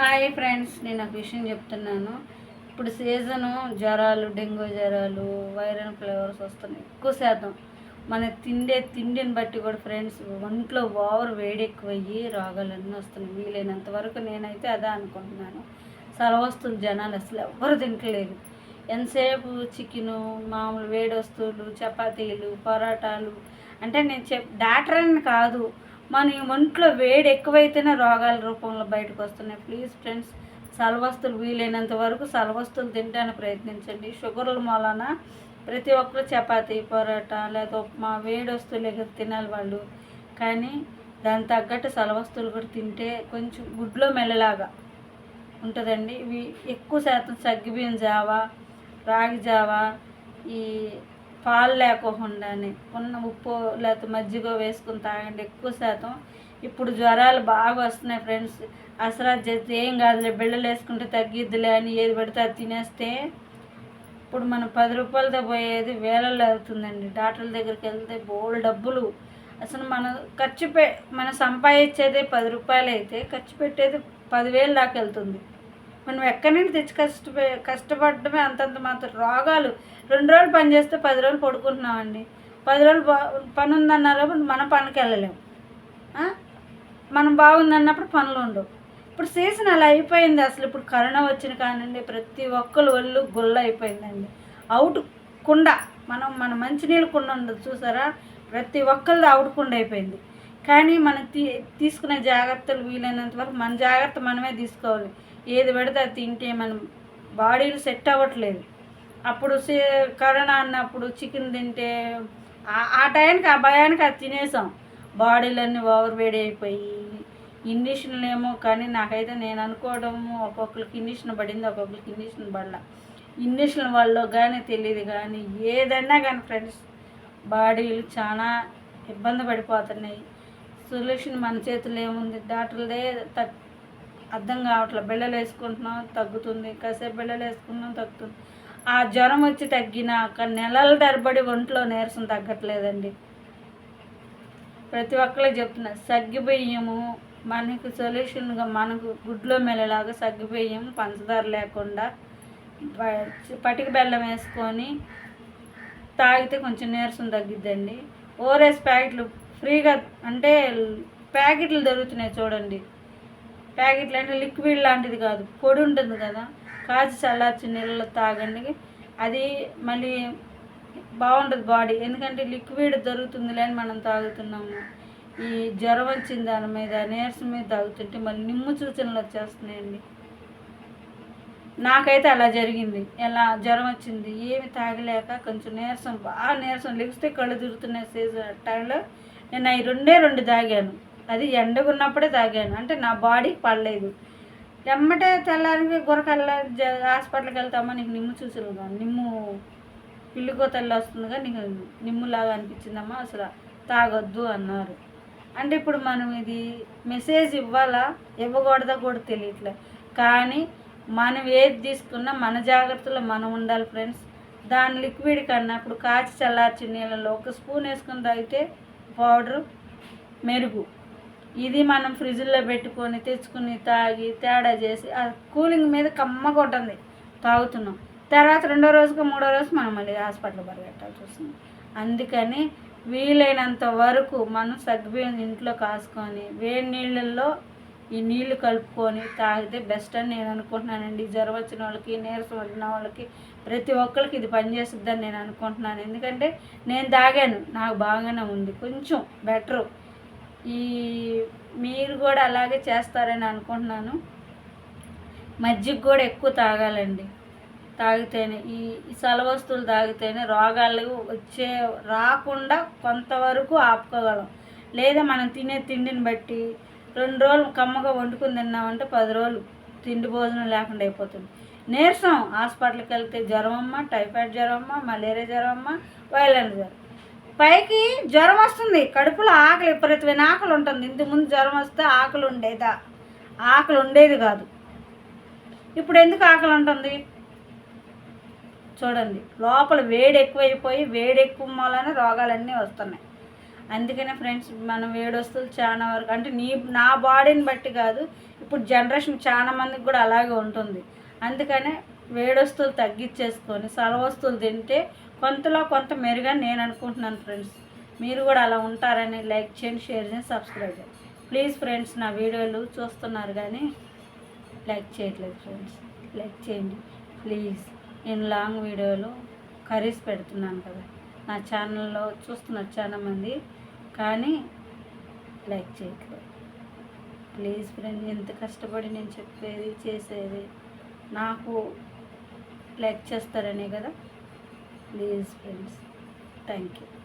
Hi friends నేను ఒక విషయం చెప్తున్నాను. ఇప్పుడు సీజను జ్వరాలు డెంగ్యూ జ్వరాలు వైరల్ ఫ్లేవర్స్ వస్తున్నాయి ఎక్కువ శాతం. మన తిండే తిండిని బట్టి కూడా ఫ్రెండ్స్ ఒంట్లో ఓవర్ వేడి ఎక్కువయ్యి రోగాలన్నీ వస్తున్నాయి. వీలైనంత వరకు నేనైతే అదే అనుకుంటున్నాను. సలవస్తులు జనాలు అసలు ఎవ్వరు తింటలేదు. ఎంతసేపు చికెను మామూలు వేడి వస్తువులు చపాతీలు పరోటాలు? అంటే నేను చెప్ డాక్టర్ అని కాదు మన ఒంట్లో వేడి ఎక్కువైతేనే రోగాల రూపంలో బయటకు వస్తున్నాయి. ప్లీజ్ ఫ్రెండ్స్ సలవస్తులు వీలైనంత వరకు సలవస్తులు తినడానికి ప్రయత్నించండి. షుగర్ల మూలన ప్రతి ఒక్కరు చపాతి పరోటా లేదా ఉప్మా వేడి వస్తువులు కదా తినాలి వాళ్ళు. కానీ దాని తగ్గట్టు సలవస్తువులు కూడా తింటే కొంచెం గుడ్లో మెల్లలాగా ఉంటుందండి. ఇవి ఎక్కువ శాతం సగ్గిబియ్యం జావా రాగి జావా ఈ పాలు లేకోకుండానే ఉన్న ఉప్పు లేకపోతే మజ్జిగ వేసుకుని తాగండి ఎక్కువ శాతం. ఇప్పుడు జ్వరాలు బాగా వస్తున్నాయి ఫ్రెండ్స్. అసలు చేస్తే ఏం కాదులే బిళ్ళలు వేసుకుంటే తగ్గిద్దిలే అని ఏది పడితే అది తినేస్తే ఇప్పుడు మనం పది రూపాయలతో పోయేది వేలల్లో అవుతుందండి. డాక్టర్ల దగ్గరికి వెళ్తే బోల్ డబ్బులు. అసలు మనం ఖర్చు పె మనం సంపాదించేదే పది రూపాయలు అయితే ఖర్చు పెట్టేది పదివేలు దాకా వెళ్తుంది. మనం ఎక్కడి నుండి తెచ్చి కష్టపే కష్టపడటమే అంతంత మాత్రం. రోగాలు రెండు రోజులు పని చేస్తే పది రోజులు పడుకుంటున్నామండి. పది రోజులు బా పని ఉందన్నప్పుడు మనం పనికి వెళ్ళలేము మనం బాగుందన్నప్పుడు పనులు ఉండవు. ఇప్పుడు సీజన్ అలా అయిపోయింది అసలు. ఇప్పుడు కరోనా వచ్చిన కానండి ప్రతి ఒక్కరు ఒళ్ళు గుల్ల అయిపోయిందండి. అవుట్ కుండ మనం మన మంచినీళ్ళు కుండ ఉండదు చూసారా? ప్రతి ఒక్కరిది అవుట్ కుండ అయిపోయింది. కానీ మనం తీ తీసుకునే జాగ్రత్తలు వీలైనంత వరకు మన జాగ్రత్త మనమే తీసుకోవాలి. ఏది పెడితే అది తింటే మన బాడీలు సెట్ అవ్వట్లేదు. అప్పుడు సే- కరోనా అన్నప్పుడు చికెన్ తింటే ఆ- టైంకి ఆ భయానికి అది తినేసాం. బాడీలన్నీ ఓవర్ వేడి అయిపోయి ఇండిషన్లు ఏమో కానీ నాకైతే నేను అనుకోవడం ఒక్కొక్కరికి ఇండిషన్ పడింది ఒక్కొక్కరికి ఇండిషన్ పడల. ఇండిషన్ వల్ల కానీ తెలియదు కానీ ఏదైనా కానీ ఫ్రెండ్స్ బాడీలు చాలా ఇబ్బంది పడిపోతున్నాయి. సొల్యూషన్ మన చేతిలో ఏముంది? డాక్టర్లదే తట్ అర్థం కావట్లేదు బిళ్ళలు వేసుకుంటున్నాం తగ్గుతుంది. కాసేపు బిళ్ళలు వేసుకుంటున్నాం తగ్గుతుంది. ఆ జ్వరం వచ్చి తగ్గినాక నెలల తరబడి ఒంట్లో నీరసం తగ్గట్లేదండి. ప్రతి ఒక్కళ్ళు చెప్తున్నా సగ్గిబియ్యము మనకు సొల్యూషన్గా మనకు గుడ్లో మెల్లలాగా సగ్గిబియ్యం పంచదార లేకుండా ప- పటిక బెల్లం వేసుకొని తాగితే కొంచెం నీరసం తగ్గిద్దండి. ఓఆర్ఎస్ ప్యాకెట్లు ఫ్రీగా అంటే ప్యాకెట్లు దొరుకుతున్నాయి చూడండి. ప్యాకెట్లు అంటే లిక్విడ్ లాంటిది కాదు. పొడి ఉంటుంది కదా. కాచి చల్లార్చి నీళ్ళలో తాగండి. అది మళ్ళీ బాగుంటుంది బాడీ. ఎందుకంటే లిక్విడ్ దొరుకుతుందిలే అని మనం తాగుతున్నాము. ఈ జ్వరం వచ్చిన దాని మీద నీరసం మీద తాగుతుంటే మళ్ళీ నిమ్ము సూచనలు వచ్చేస్తున్నాయండి. నాకైతే అలా జరిగింది. ఎలా? జ్వరం వచ్చింది. ఏమి తాగలేక కొంచెం నీరసం బాగా నీరసం. లెగిస్తే కళ్ళు తిరుగుతున్న సీజన్ టైంలో. నేను అవి రెండే రెండు తాగాను. అది ఎండగా ఉన్నప్పుడే తాగాను. అంటే నా బాడీకి పడలేదు. ఎమ్మటే తెల్లారికి గురకల్లా జ హాస్పిటల్కి వెళ్తామా నీకు నిమ్ము చూసులుగా నిమ్ము పిల్లికో తల్లి వస్తుందిగా నీకు నిమ్ములాగా అనిపించిందమ్మా అసలు తాగొద్దు అన్నారు. అంటే ఇప్పుడు మనం ఇది మెసేజ్ ఇవ్వాలా? ఇవ్వకూడదా కూడా తెలియట్లే. కానీ మనం ఏది తీసుకున్నా మన జాగ్రత్తలో మనం ఉండాలి ఫ్రెండ్స్. దాని లిక్విడ్ కన్నా ఇప్పుడు కాచి చల్లార్చి నీళ్ళలో ఒక స్పూన్ వేసుకుని తాగితే పౌడరు మెరుగు. ఇది మనం ఫ్రిడ్జ్లో పెట్టుకొని తెచ్చుకుని తాగి తేడా చేసి ఆ కూలింగ్ మీద కమ్మగా ఉంటుంది తాగుతున్నాం. తర్వాత రెండో రోజుకి మూడో రోజు మనం మళ్ళీ హాస్పిటల్ పరిగెట్టాల్సి వస్తుంది. అందుకని వీలైనంత వరకు మనం సగ్బియ్యం ఇంట్లో కాసుకొని వేడి నీళ్ళల్లో ఈ నీళ్ళు కలుపుకొని తాగితే బెస్ట్ అని నేను అనుకుంటున్నానండి. జ్వరం వచ్చిన వాళ్ళకి నీరసం వచ్చిన వాళ్ళకి ప్రతి ఒక్కరికి ఇది పనిచేస్తుందని నేను అనుకుంటున్నాను. ఎందుకంటే నేను తాగాను. నాకు బాగానే ఉంది. కొంచెం బెటరు. ఈ మీరు కూడా అలాగే చేస్తారని అనుకుంటున్నాను. మజ్జిగ కూడా ఎక్కువ తాగాలండి. తాగితేనే ఈ ఈ వస్తువులు తాగితేనే రోగాలు వచ్చే రాకుండా కొంతవరకు ఆపుకోగలం. లేదా మనం తినే తిండిని బట్టి రెండు రోజులు కమ్మగా వండుకుని తిన్నామంటే పది రోజులు తిండి భోజనం లేకుండా అయిపోతుంది. నీరసం హాస్పిటల్కి వెళ్తే జ్వరం అమ్మ టైఫాయిడ్ జ్వరం అమ్మ మలేరియా జ్వరం అమ్మ వైలెంట్ జ్వరం. పైకి జ్వరం వస్తుంది. కడుపులో ఆకలి విపరీతమైన ఆకలి ఉంటుంది. ఇంతకుముందు జ్వరం వస్తే ఆకలి ఉండేదా? ఆకలి ఉండేది కాదు. ఇప్పుడు ఎందుకు ఆకలి ఉంటుంది చూడండి. లోపల వేడి ఎక్కువైపోయి వేడి ఎక్కువ మూలన రోగాలన్నీ వస్తున్నాయి. అందుకనే ఫ్రెండ్స్ మనం వేడి వస్తువులు చాలా వరకు అంటే నీ నా బాడీని బట్టి కాదు ఇప్పుడు జనరేషన్ చాలా మందికి కూడా అలాగే ఉంటుంది. అందుకనే వేడొస్తువులు తగ్గించేసుకొని వస్తువులు తింటే కొంతలో కొంత మెరుగా నేను అనుకుంటున్నాను ఫ్రెండ్స్. మీరు కూడా అలా ఉంటారని లైక్ చేయండి షేర్ చేయండి సబ్స్క్రైబ్ చేయండి. ప్లీజ్ ఫ్రెండ్స్ నా వీడియోలు చూస్తున్నారు కానీ లైక్ చేయట్లేదు ఫ్రెండ్స్. లైక్ చేయండి. ప్లీజ్. నేను లాంగ్ వీడియోలు కర్రీస్ పెడుతున్నాను కదా. నా ఛానల్లో చూస్తున్నారు చాలా మంది కానీ లైక్ చేయట్లేదు. ప్లీజ్ ఫ్రెండ్ ఎంత కష్టపడి నేను చెప్పేది చేసేది నాకు లైక్ చేస్తారనే కదా. Please friends thank you